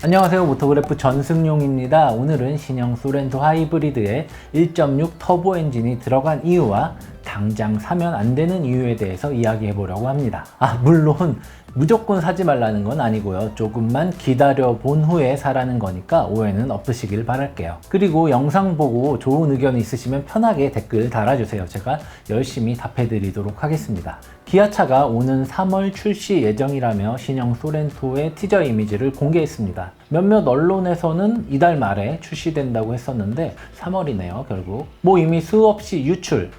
안녕하세요. 모토그래프 전승용입니다. 오늘은 신형 소렌토 하이브리드에 1.6 터보 엔진이 들어간 이유와 당장 사면 안 되는 이유에 대해서 이야기해 보려고 합니다. 아 물론 무조건 사지 말라는 건 아니고요. 조금만 기다려 본 후에 사라는 거니까 오해는 없으시길 바랄게요. 그리고 영상 보고 좋은 의견 있으시면 편하게 댓글 달아주세요. 제가 열심히 답해 드리도록 하겠습니다. 기아차가 오는 3월 출시 예정이라며 신형 소렌토의 티저 이미지를 공개했습니다. 몇몇 언론에서는 이달 말에 출시된다고 했었는데 3월이네요, 결국. 뭐 이미 수없이 유출,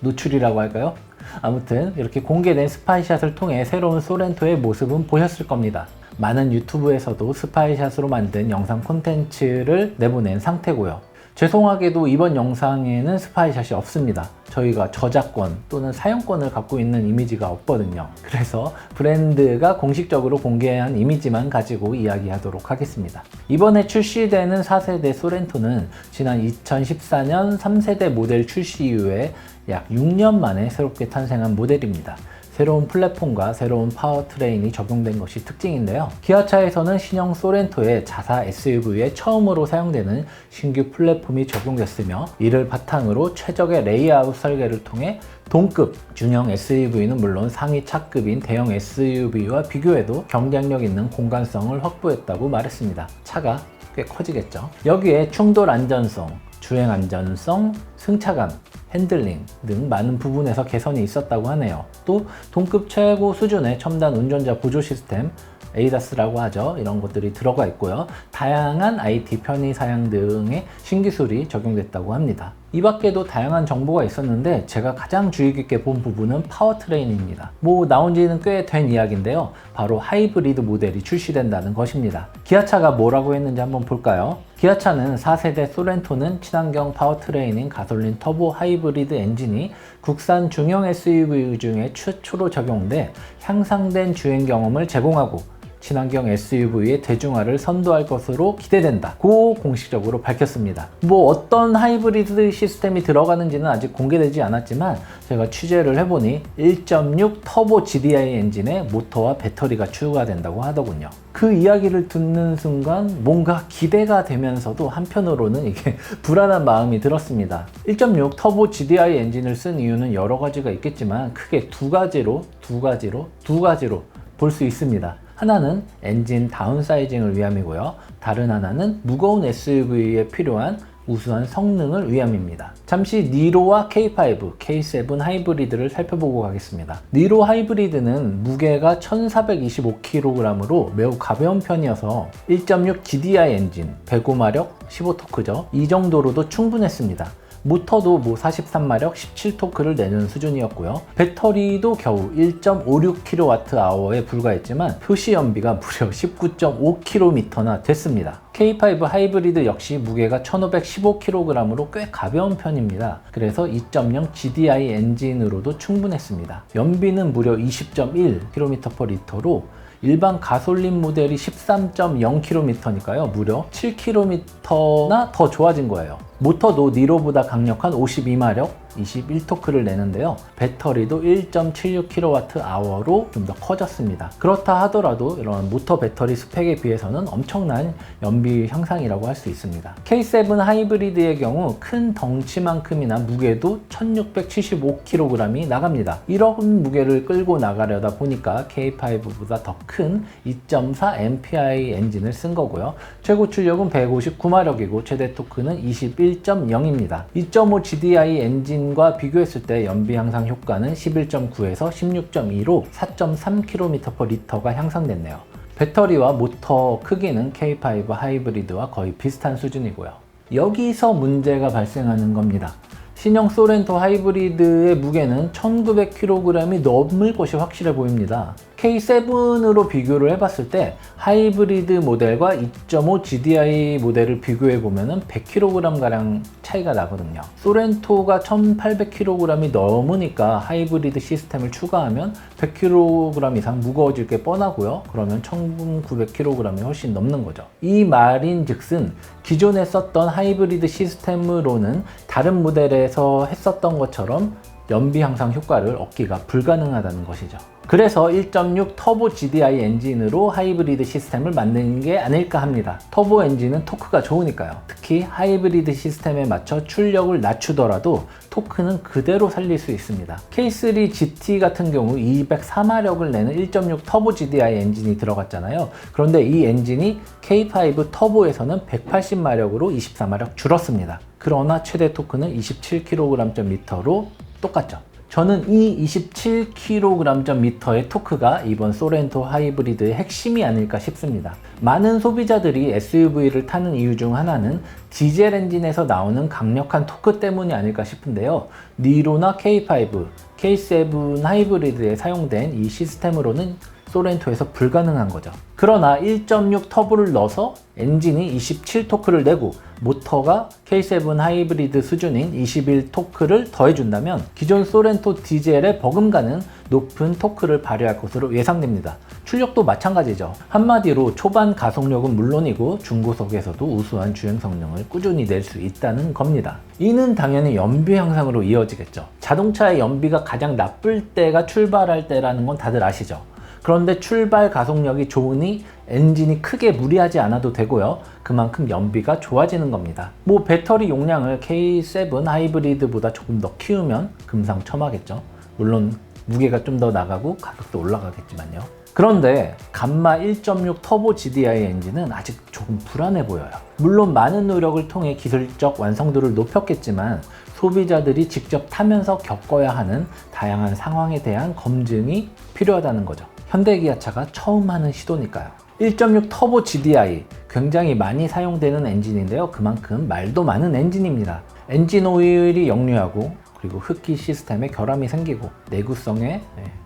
노출이라고 할까요? 아무튼 이렇게 공개된 스파이샷을 통해 새로운 소렌토의 모습은 보셨을 겁니다. 많은 유튜브에서도 스파이샷으로 만든 영상 콘텐츠를 내보낸 상태고요. 죄송하게도 이번 영상에는 스파이샷이 없습니다. 저희가 저작권 또는 사용권을 갖고 있는 이미지가 없거든요. 그래서 브랜드가 공식적으로 공개한 이미지만 가지고 이야기하도록 하겠습니다. 이번에 출시되는 4세대 소렌토는 지난 2014년 3세대 모델 출시 이후에 약 6년 만에 새롭게 탄생한 모델입니다. 새로운 플랫폼과 새로운 파워트레인이 적용된 것이 특징인데요. 기아차에서는 신형 소렌토의 자사 SUV에 처음으로 사용되는 신규 플랫폼이 적용됐으며 이를 바탕으로 최적의 레이아웃 설계를 통해 동급 준형 SUV는 물론 상위 차급인 대형 SUV와 비교해도 경쟁력 있는 공간성을 확보했다고 말했습니다. 차가 꽤 커지겠죠. 여기에 충돌 안전성, 주행 안전성, 승차감, 핸들링 등 많은 부분에서 개선이 있었다고 하네요. 또 동급 최고 수준의 첨단 운전자 보조 시스템 에이다스라고 하죠. 이런 것들이 들어가 있고요. 다양한 IT 편의 사양 등의 신기술이 적용됐다고 합니다. 이 밖에도 다양한 정보가 있었는데 제가 가장 주의 깊게 본 부분은 파워트레인입니다. 뭐 나온 지는 꽤 된 이야기인데요. 바로 하이브리드 모델이 출시된다는 것입니다. 기아차가 뭐라고 했는지 한번 볼까요? 기아차는 4세대 소렌토는 친환경 파워트레인인 가솔린 터보 하이브리드 엔진이 국산 중형 SUV 중에 최초로 적용돼 향상된 주행 경험을 제공하고 친환경 SUV의 대중화를 선도할 것으로 기대된다. 고 공식적으로 밝혔습니다. 뭐 어떤 하이브리드 시스템이 들어가는지는 아직 공개되지 않았지만 제가 취재를 해보니 1.6 터보 GDI 엔진에 모터와 배터리가 추가된다고 하더군요. 그 이야기를 듣는 순간 뭔가 기대가 되면서도 한편으로는 이게 불안한 마음이 들었습니다. 1.6 터보 GDI 엔진을 쓴 이유는 여러 가지가 있겠지만 크게 두 가지로 두 가지로 두 가지로 볼 수 있습니다. 하나는 엔진 다운사이징을 위함이고요. 다른 하나는 무거운 SUV에 필요한 우수한 성능을 위함입니다. 잠시 니로와 K5, K7 하이브리드를 살펴보고 가겠습니다. 니로 하이브리드는 무게가 1425kg으로 매우 가벼운 편이어서 1.6 GDI 엔진, 105마력, 15토크죠. 이 정도로도 충분했습니다. 모터도 뭐 43마력 17토크를 내는 수준이었고요. 배터리도 겨우 1.56kWh에 불과했지만 표시 연비가 무려 19.5km나 됐습니다. K5 하이브리드 역시 무게가 1515kg으로 꽤 가벼운 편입니다. 그래서 2.0 GDI 엔진으로도 충분했습니다. 연비는 무려 20.1km/L로 일반 가솔린 모델이 13.0km니까요. 무려 7km나 더 좋아진 거예요. 모터도 니로보다 강력한 52마력 21토크를 내는데요. 배터리도 1.76kWh로 좀 더 커졌습니다. 그렇다 하더라도 이런 모터 배터리 스펙에 비해서는 엄청난 연비 향상이라고 할 수 있습니다. K7 하이브리드의 경우 큰 덩치만큼이나 무게도 1675kg이 나갑니다. 이런 무게를 끌고 나가려다 보니까 K5보다 더 큰 2.4 MPI 엔진을 쓴 거고요. 최고 출력은 159마력이고 최대 토크는 21.0입니다. 2.5 GDI 엔진 엔진과 비교했을 때 연비 향상 효과는 11.9에서 16.2로 4.3km/L가 향상됐네요. 배터리와 모터 크기는 K5 하이브리드와 거의 비슷한 수준이고요. 여기서 문제가 발생하는 겁니다. 신형 소렌토 하이브리드의 무게는 1900kg이 넘을 것이 확실해 보입니다. K7으로 비교를 해봤을 때 하이브리드 모델과 2.5 GDI 모델을 비교해 보면 100kg 가량 차이가 나거든요. 소렌토가 1800kg이 넘으니까 하이브리드 시스템을 추가하면 100kg 이상 무거워질 게 뻔하고요. 그러면 1900kg이 훨씬 넘는 거죠. 이 말인 즉슨 기존에 썼던 하이브리드 시스템으로는 다른 모델에서 했었던 것처럼 연비 향상 효과를 얻기가 불가능하다는 것이죠. 그래서 1.6 터보 GDI 엔진으로 하이브리드 시스템을 만드는 게 아닐까 합니다. 터보 엔진은 토크가 좋으니까요. 특히 하이브리드 시스템에 맞춰 출력을 낮추더라도 토크는 그대로 살릴 수 있습니다. K3 GT 같은 경우 204마력을 내는 1.6 터보 GDI 엔진이 들어갔잖아요. 그런데 이 엔진이 K5 터보에서는 180마력으로 24마력 줄었습니다. 그러나 최대 토크는 27kg/m로 똑같죠. 저는 이 27kg/m의 토크가 이번 소렌토 하이브리드의 핵심이 아닐까 싶습니다. 많은 소비자들이 SUV를 타는 이유 중 하나는 디젤 엔진에서 나오는 강력한 토크 때문이 아닐까 싶은데요. 니로나 K5, K7 하이브리드에 사용된 이 시스템으로는 소렌토에서 불가능한 거죠. 그러나 1.6 터보를 넣어서 엔진이 27 토크를 내고 모터가 K7 하이브리드 수준인 21 토크를 더해준다면 기존 소렌토 디젤에 버금가는 높은 토크를 발휘할 것으로 예상됩니다. 출력도 마찬가지죠. 한마디로 초반 가속력은 물론이고 중고속에서도 우수한 주행 성능을 꾸준히 낼 수 있다는 겁니다. 이는 당연히 연비 향상으로 이어지겠죠. 자동차의 연비가 가장 나쁠 때가 출발할 때라는 건 다들 아시죠? 그런데 출발 가속력이 좋으니 엔진이 크게 무리하지 않아도 되고요. 그만큼 연비가 좋아지는 겁니다. 뭐 배터리 용량을 K7 하이브리드보다 조금 더 키우면 금상첨화겠죠. 물론 무게가 좀 더 나가고 가격도 올라가겠지만요. 그런데 감마 1.6 터보 GDI 엔진은 아직 조금 불안해 보여요. 물론 많은 노력을 통해 기술적 완성도를 높였겠지만 소비자들이 직접 타면서 겪어야 하는 다양한 상황에 대한 검증이 필요하다는 거죠. 현대기아차가 처음 하는 시도니까요. 1.6 터보 GDI 굉장히 많이 사용되는 엔진인데요. 그만큼 말도 많은 엔진입니다. 엔진 오일이 역류하고 그리고 흡기 시스템에 결함이 생기고 내구성에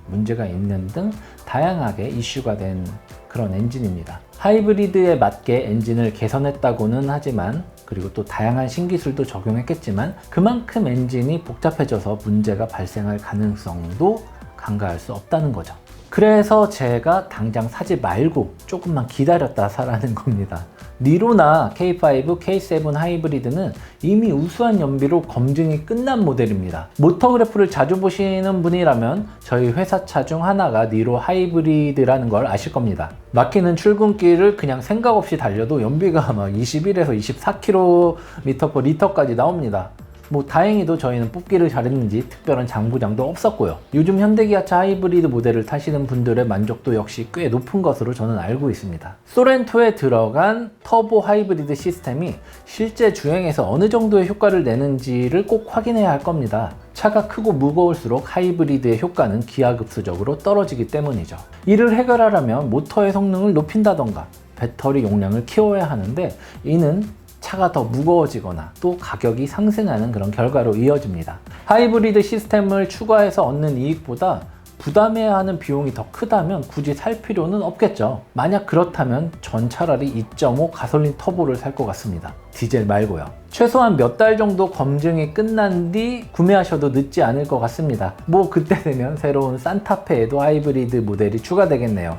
문제가 있는 등 다양하게 이슈가 된 그런 엔진입니다. 하이브리드에 맞게 엔진을 개선했다고는 하지만 그리고 또 다양한 신기술도 적용했겠지만 그만큼 엔진이 복잡해져서 문제가 발생할 가능성도 간과할 수 없다는 거죠. 그래서 제가 당장 사지 말고 조금만 기다렸다 사라는 겁니다. 니로나 K5, K7 하이브리드는 이미 우수한 연비로 검증이 끝난 모델입니다. 모터그래프를 자주 보시는 분이라면 저희 회사 차 중 하나가 니로 하이브리드라는 걸 아실 겁니다. 막히는 출근길을 그냥 생각 없이 달려도 연비가 막 21에서 24km/L 리터까지 나옵니다. 뭐 다행히도 저희는 뽑기를 잘했는지 특별한 장부장도 없었고요. 요즘 현대기아차 하이브리드 모델을 타시는 분들의 만족도 역시 꽤 높은 것으로 저는 알고 있습니다. 소렌토에 들어간 터보 하이브리드 시스템이 실제 주행에서 어느 정도의 효과를 내는지를 꼭 확인해야 할 겁니다. 차가 크고 무거울수록 하이브리드의 효과는 기하급수적으로 떨어지기 때문이죠. 이를 해결하려면 모터의 성능을 높인다던가 배터리 용량을 키워야 하는데 이는 차가 더 무거워지거나 또 가격이 상승하는 그런 결과로 이어집니다. 하이브리드 시스템을 추가해서 얻는 이익보다 부담해야 하는 비용이 더 크다면 굳이 살 필요는 없겠죠. 만약 그렇다면 전 차라리 2.5 가솔린 터보를 살 것 같습니다. 디젤 말고요. 최소한 몇 달 정도 검증이 끝난 뒤 구매하셔도 늦지 않을 것 같습니다. 뭐 그때 되면 새로운 산타페에도 하이브리드 모델이 추가되겠네요.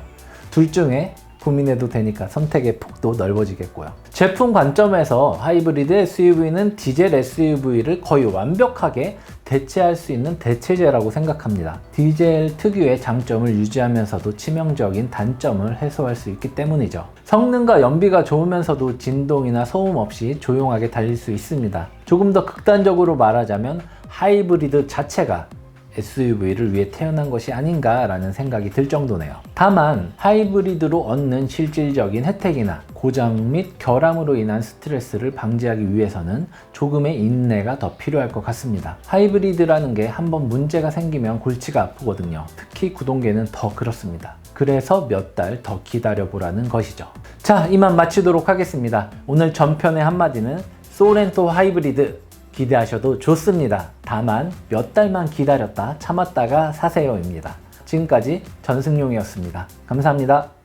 둘 중에 고민해도 되니까 선택의 폭도 넓어지겠고요. 제품 관점에서 하이브리드 SUV는 디젤 SUV를 거의 완벽하게 대체할 수 있는 대체제라고 생각합니다. 디젤 특유의 장점을 유지하면서도 치명적인 단점을 해소할 수 있기 때문이죠. 성능과 연비가 좋으면서도 진동이나 소음 없이 조용하게 달릴 수 있습니다. 조금 더 극단적으로 말하자면 하이브리드 자체가 SUV를 위해 태어난 것이 아닌가라는 생각이 들 정도네요. 다만 하이브리드로 얻는 실질적인 혜택이나 고장 및 결함으로 인한 스트레스를 방지하기 위해서는 조금의 인내가 더 필요할 것 같습니다. 하이브리드라는 게 한번 문제가 생기면 골치가 아프거든요. 특히 구동계는 더 그렇습니다. 그래서 몇 달 더 기다려 보라는 것이죠. 자, 이만 마치도록 하겠습니다. 오늘 전편의 한마디는 소렌토 하이브리드 기대하셔도 좋습니다. 다만 몇 달만 기다렸다 참았다가 사세요입니다. 지금까지 전승용이었습니다. 감사합니다.